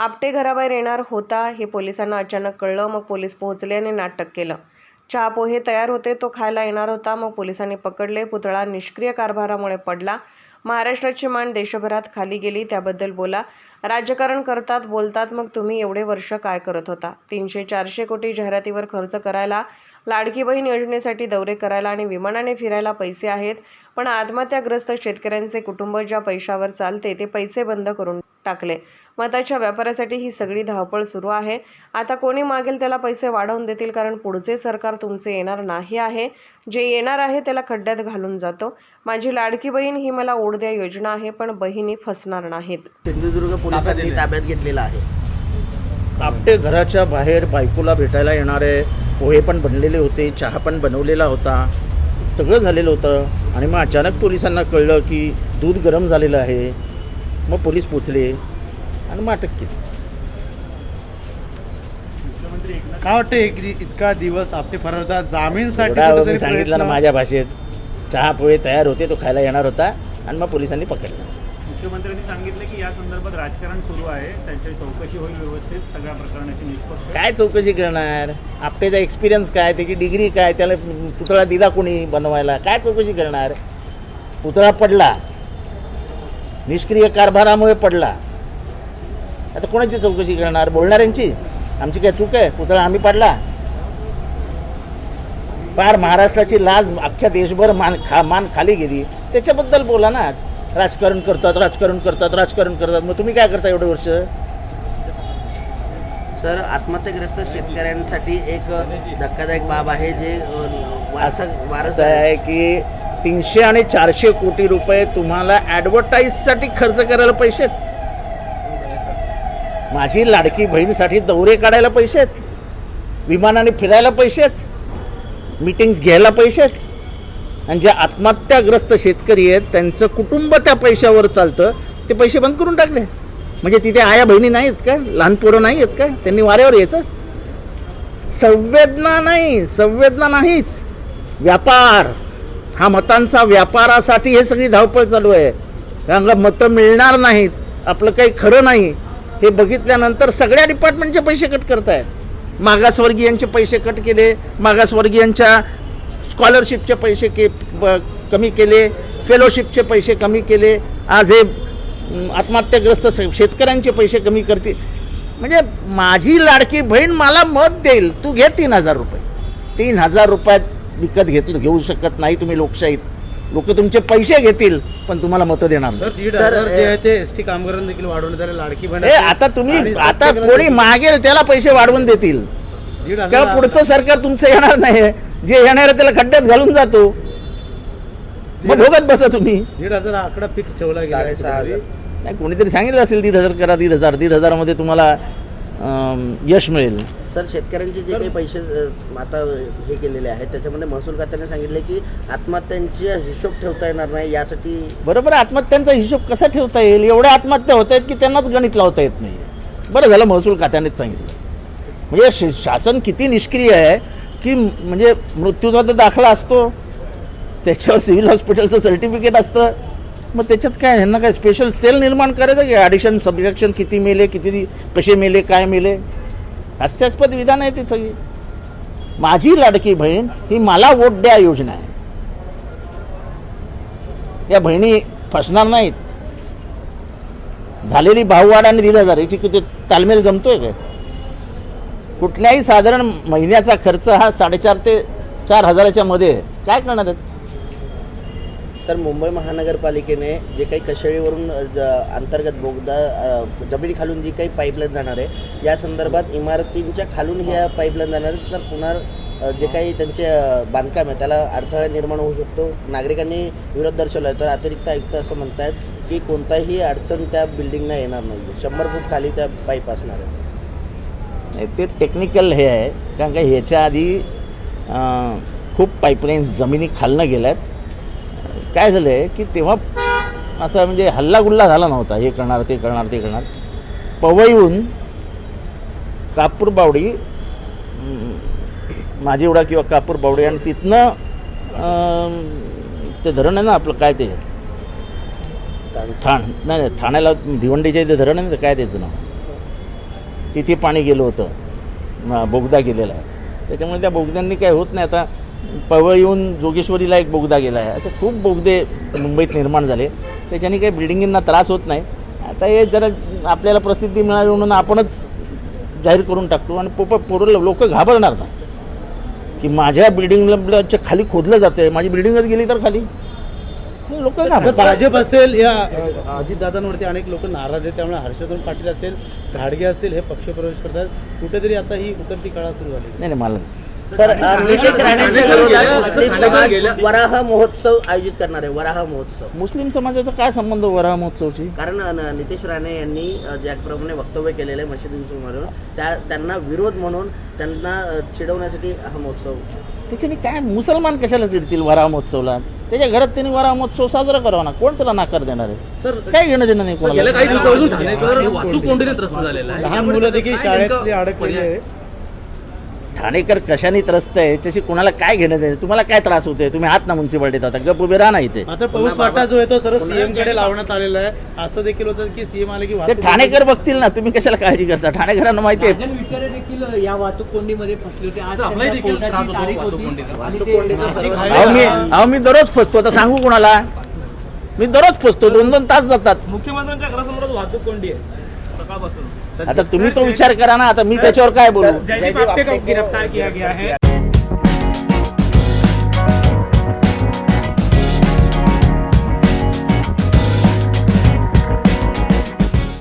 आपटे घराबाहेर येणार होता हे पोलिसांना अचानक कळलं. मग पोलीस पोहोचले आणि नाटक केलं. चहा पोहे तयार होते तो खायला येणार होता. मग पोलिसांनी पकडले. पुतळा निष्क्रिय कारभारामुळे पडला. महाराष्ट्राची मान देशभरात खाली गेली. त्याबद्दल बोला. राजकारण करतात बोलतात. मग तुम्ही एवढे वर्ष काय करत होता? तीनशे चारशे कोटी जाहिरातीवर खर्च करायला लाडकी बहीण योजनेसाठी दौरे करायला आणि विमानाने फिरायला पैसे आहेत पण आत्महत्याग्रस्त शेतकऱ्यांचे कुटुंब ज्या पैशावर चालते ते पैसे बंद करून टाकले. मताच्या व्यापारासाठी ही सगळी धावपळ सुरू आहे. आता कोणी मागेल त्याला पैसे वाढवून देतील कारण पुढचे सरकार तुमचे येणार नाही आहे. जे येणार आहे त्याला खड्ड्यात घालून जातो. माझी लाडकी बहीण ही मला ओढ द्या योजना आहे पण बहिणी फसणार नाहीत. सिंधुदुर्ग पोलिसांनी ताब्यात घेतलेला आहे. आपटे घराच्या बाहेर बायकोला भेटायला येणारे पोहे पण बनलेले होते चहा पण बनवलेला होता. सगळं झालेलं होतं. आणि मग अचानक पोलिसांना कळलं की दूध गरम झालेलं आहे. मग पोलीस पोचले आणि मग अटक केली. काय वाटतं एक इतका दिवस आपले फरार होता जामीनसाठी सांगितलं ना माझ्या भाषेत चहा पोहे तयार होते तो खायला येणार होता आणि मग पोलिसांनी पकडला. मुख्यमंत्र्यांनी सांगितलं की या संदर्भात राजकारण सुरू आहे त्यांची चौकशी होईल व्यवस्थित सगळ्या प्रकरणाची निष्पक्ष. काय चौकशी करणार? आपटेचा एक्सपिरियन्स काय? त्याची डिग्री काय? त्याला पुतळा दिला कोणी बनवायला? काय चौकशी करणार? पुतळा पडला. निष्क्रिय कारभारामुळे पडला. आता कोणाची चौकशी करणार? बोलणाऱ्यांची? आमची काय चूक आहे? पुतळा आम्ही पाडला. फार महाराष्ट्राची लाज अख्ख्या देशभर मान खा मान खाली गेली. त्याच्याबद्दल बोला ना. राजकारण करतात राजकारण करतात राजकारण करतात. मग तुम्ही काय करता एवढे वर्ष? सर आत्महत्याग्रस्त शेतकऱ्यांसाठी एक धक्कादायक बाब आहे जे वारसा असं वारसदार आहे की तीनशे आणि चारशे कोटी रुपये तुम्हाला ॲडव्हर्टाईजसाठी खर्च करायला पैसे आहेत. माझी लाडकी बहिणीसाठी दौरे काढायला पैसे आहेत विमानाने फिरायला पैसे आहेत मीटिंग्स घ्यायला पैसे आहेत आणि जे आत्महत्याग्रस्त शेतकरी आहेत त्यांचं कुटुंब त्या पैशावर चालतं ते पैसे बंद करून टाकले. म्हणजे तिथे आया बहिणी नाहीत का? लहान पोरं नाही आहेत का? त्यांनी वाऱ्यावर यायचं. संवेदना नाही संवेदना नाहीच. व्यापार. हा मतांचा व्यापारासाठी हे सगळी धावपळ चालू आहे. कारण मतं मिळणार नाहीत. आपलं काही खरं नाही. हे बघितल्यानंतर सगळ्या डिपार्टमेंटचे पैसे कट करतायत. मागासवर्गीयांचे पैसे कट केले मागासवर्गीयांच्या स्कॉलरशिपचे पैसे के कमी केले फेलोशिपचे पैसे कमी केले. आज हे आत्महत्याग्रस्त शेतकऱ्यांचे पैसे कमी करतील. म्हणजे माझी लाडकी बहीण मला मत देईल. तू घे तीन हजार रुपये. तीन हजार रुपयात विकत घेत घेऊ शकत नाही तुम्ही लोकशाहीत. लोक तुमचे पैसे घेतील पण तुम्हाला मतं देणार नाही. आता तुम्ही आता कोणी मागेल त्याला पैसे वाढवून देतील. किंवा पुढचं सरकार तुमचं येणार नाही जे येणार आहे त्याला खड्ड्यात घालून जातो. मग भोगत बसा तुम्ही. दीड हजार आकडा फिक्स ठेवला. नाही कोणीतरी सांगितलं असेल दीड हजार करा दीड हजार दीड हजारामध्ये तुम्हाला यश मिळेल. सर शेतकऱ्यांचे जे काही पैसे आता हे केलेले आहेत त्याच्यामध्ये महसूल खात्याने सांगितले की आत्महत्यांचे हिशोब ठेवता येणार नाही यासाठी बरोबर आत्महत्यांचा हिशोब कसा ठेवता येईल? एवढ्या आत्महत्या होत आहेत की त्यांनाच गणित लावता येत नाही बरं झालं महसूल खात्यानेच सांगितलं. म्हणजे शासन किती निष्क्रिय आहे की म्हणजे मृत्यूचा तर दाखला असतो. त्याच्यावर सिव्हिल हॉस्पिटलचं सर्टिफिकेट असतं. मग त्याच्यात काय ह्यांना काय स्पेशल सेल निर्माण करायचं की ॲडिशन सबजेक्शन किती मेले किती कसे मेले काय मेले? हास्यास्पद विधान आहे ते सगळी. माझी लाडकी बहीण ही मला वोट द्या योजना आहे. या बहिणी फसणार नाहीत. झालेली भाववाढ आणि दीड हजार याची किती तालमेल जमतोय काय? कुठल्याही साधारण महिन्याचा खर्च हा साडेचार ते चार हजाराच्या मध्ये काय करणार आहेत? सर मुंबई महानगरपालिकेने जे काही कशेळीवरून ज- अंतर्गत बोगदा जमिनी खालून जी काही पाईपलाईन जाणार आहे या संदर्भात इमारतींच्या खालून ह्या पाईपलाईन जाणार आहेत. तर पुन्हा जे काही त्यांचे बांधकाम आहे त्याला अडथळा निर्माण होऊ शकतो. नागरिकांनी विरोध दर्शवला आहे तर अतिरिक्त आयुक्त असं म्हणतायत की कोणताही अडचण त्या बिल्डिंगना येणार नाही. शंभर फूट खाली त्या पाईप असणार आहे ते टेक्निकल हे आहे. कारण का ह्याच्या आधी खूप पाईपलाईन जमिनी खालनं गेल्यात. काय झालं आहे की तेव्हा असं म्हणजे हल्लागुल्ला झाला नव्हता. हे करणार ते करणार ते करणार. पवईहून कापूर बावडी माझी एवढा किंवा कापूर बावडी आणि तिथनं ते धरण आहे ना आपलं काय ते? ठाण. नाही नाही, ठाण्याला भिवंडीच्या इथे धरण आहे ना काय त्याचं नाव? तिथे पाणी गेलं होतं. बोगदा गेलेला आहे. त्याच्यामुळे त्या बोगद्यांनी काय होत नाही. आता पवळ येऊन जोगेश्वरीला एक बोगदा गेला आहे. असे खूप बोगदे मुंबईत निर्माण झाले. त्याच्याने काही बिल्डिंगींना त्रास होत नाही. आता हे जरा आपल्याला प्रसिद्धी मिळावी म्हणून आपणच जाहीर करून टाकतो आणि पोप पोरं लोक घाबरणार ना की माझ्या बिल्डिंगच्या खाली खोदलं जातंय. माझी बिल्डिंगच गेली तर खाली. लोक भाजप असेल या अजितदादांवरती अनेक लोक नाराज आहेत. त्यामुळे हर्षवर्धन पाटील असेल घाडगे असेल हे पक्षप्रवेश करतात. कुठेतरी आता ही उतरती काळा सुरू झाली. नाही नाही मला सर नितेश राणेंच्या विरोधात वराह महोत्सव आयोजित करणार आहे वराह महोत्सव. मुस्लिम समाजाचा काय संबंध वराह महोत्सवची? कारण नितेश राणे यांनी ज्याप्रमाणे वक्तव्य केलेलं आहे मशिदींसमोरून त्या त्यांना विरोध म्हणून त्यांना चिडवण्यासाठी हा महोत्सव. त्याच्याने काय मुसलमान कशाला चिडतील वराह महोत्सवला? त्याच्या घरात त्यांनी वराह महोत्सव साजरा करावा ना कोण त्याला नाकार देणार आहे? सर काय घेणं देणं नाही कोणाला? काही दिवसापासून ठाणेकर वाहतूक कोंडीने त्रस्त झालेला आहे. लहान मुलं कसं देखील नेमकं अडकलेली? आहे ठाणेकर कशाने त्रस्त आहे? याच्याशी कोणाला काय घेणं देणं? तुम्हाला काय त्रास होते तुम्ही आहात ना म्युन्सिपाल्टीत आता. गप उभे राहा ना इथे. मात्र पाऊस वाटा जो आहे तो सर्व सीएमकडे लावण्यात आलेला आहे. असं देखील होतं की सीएम आले की ते वाहतूक ठाणेकर बघतील ना. तुम्ही कशाला काळजी करता? ठाणेकरांना माहिती आहे. राजन विचारे देखील या वाहतूक कोंडीमध्ये फसले होते. आज सर, आपलाही त्यांच्या देखील त्रास कोर्टाची होतो तारीख वाहतूक होती. कोंडीचा. आणि वाहतूक ते कोंडीचा नाशिक सर्व- अहो मी अहो मी दररोज फसतो. आता सांगू कोणाला? मी दररोज फसतो. दोन दोन तास जातात. मुख्यमंत्र्यांच्या घरासमोरच वाहतूक कोंडी आहे. सकाळपासून. आता तुम्ही तो विचार करा ना आता मी त्याच्यावर काय बोलू? गिरफ्तार किया गया है।